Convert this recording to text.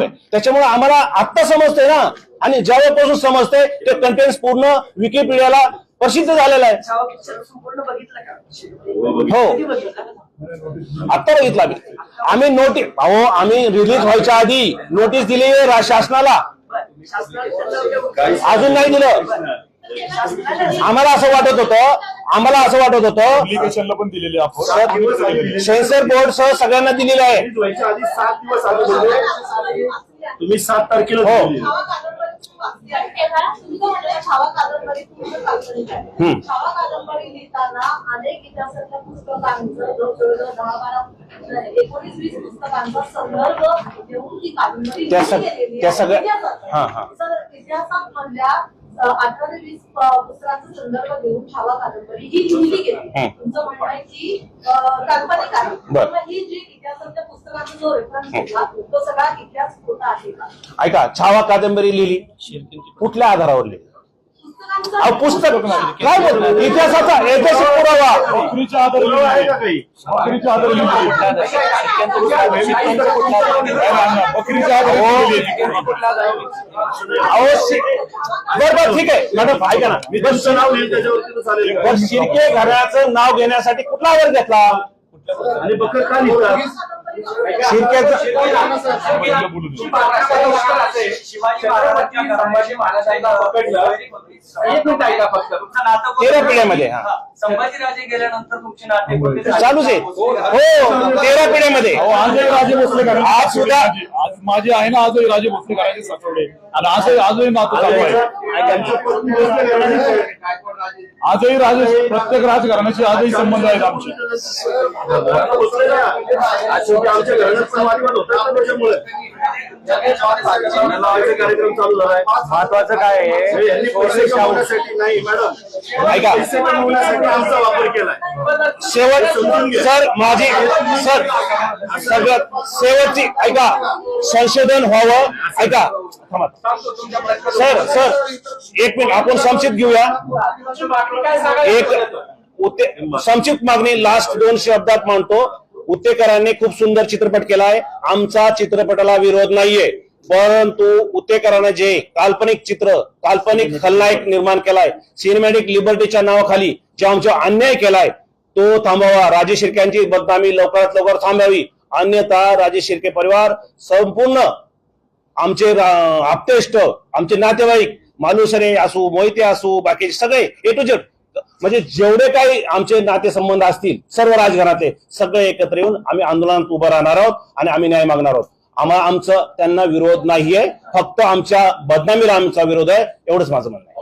शकतोय. त्याच्यामुळे आम्हाला आत्ता समजतंय ना. आणि जेव्हापासून समजतंय ते कंटेंट पूर्ण विकिपीडियाला प्रसिद्ध झालेलं आहे. हो. आत्ता बघितलं आम्ही. आम्ही नोटीस अहो आम्ही रिलीज व्हायच्या आधी नोटीस दिली आहे शासनाला. अजून नाही दिलं. आम्हाला असं वाटत होतं आम्हाला असं वाटत होतं पण दिलेली आपण सेन्सर बोर्ड सह सगळ्यांना दिलेलं आहे तुम्ही सात तारखेला हो. त्या. सगळ्या-. हा, हा. तर इतिहासात मधल्या अठरा ते वीस प- पुस्तकांचा संदर्भ देऊन छावा कादंबरी ही लिहिली गेली. हम्म. तुमचं म्हणणं आहे की अं, काल्पनिक आहे. बरं. मग ही जी इतिहासाच्या पुस्तकांचा जो रेफरन्स होता तो सगळा इतिहास खोटा आहे का? ऐका छावा कादंबरी लिहिली. कुठल्या आधारावर लिहिली? अहो पुस्तक काय बोल इतिहासाचा ऐतिहासिक पुरावा. नोकरीच्या आधारे नोकरीच्या आधारे. बकरीच्या आधारे बरं बरं ठीक आहे. मॅडम ऐका ना. शिर्के घराचं नाव घेण्यासाठी कुठला आधार घेतला? आणि बकर का लिहितात? तेरा पिढ्यामध्ये. संभाजीराजे गेल्यानंतर तुमचे नाते? चालूच आहे हो तेरा पिढ्यामध्ये आज सुद्धा- माझे आहे ना आजही राजे भोसले घराणे साठवले आणि आजही आजही नातं चालू आहे. आजही राजे प्रत्येक राजकारणाशी आजही संबंध आहेत आमचे महत्वाचं काय आहे ऐका. केलाय. शेवट सर माझी सर सगळ्यात शेवटची ऐका संशोधन व्हावं. ऐका सर सर एक मिनिट आपण संक्षिप्त घेऊया. एक संक्षिप्त मागणी लास्ट दोन शब्दात मानतो उत्तेकरांनी खूप सुंदर चित्रपट केलाय. आमचा चित्रपटाला विरोध नाहीये. परंतु उत्तेकरांना जे काल्पनिक चित्र काल्पनिक खलनायक निर्माण केलाय सिनेमॅटिक लिबर्टीच्या नावाखाली जे आमचा अन्याय केलाय तो थांबवा. राजे शिर्क्यांची बदनामी लवकरात लवकर थांबावी. अन्यथा राजे शिर्के परिवार संपूर्ण आमचे आप्तेष्ट आमचे नातेवाईक मालुसरे असू मोहिते असू बाकीचे सगळे ए टू जेड म्हणजे जेवढे काही आमचे नातेसंबंध असतील सर्व राजघरातले सगळे एकत्र येऊन आम्ही आंदोलनात उभं राहणार आहोत आणि आम्ही न्याय मागणार आहोत. आम्हाला आमचं त्यांना विरोध नाहीये. फक्त आमच्या बदनामीला आमचा विरोध आहे. एवढंच माझं म्हणणं आहे.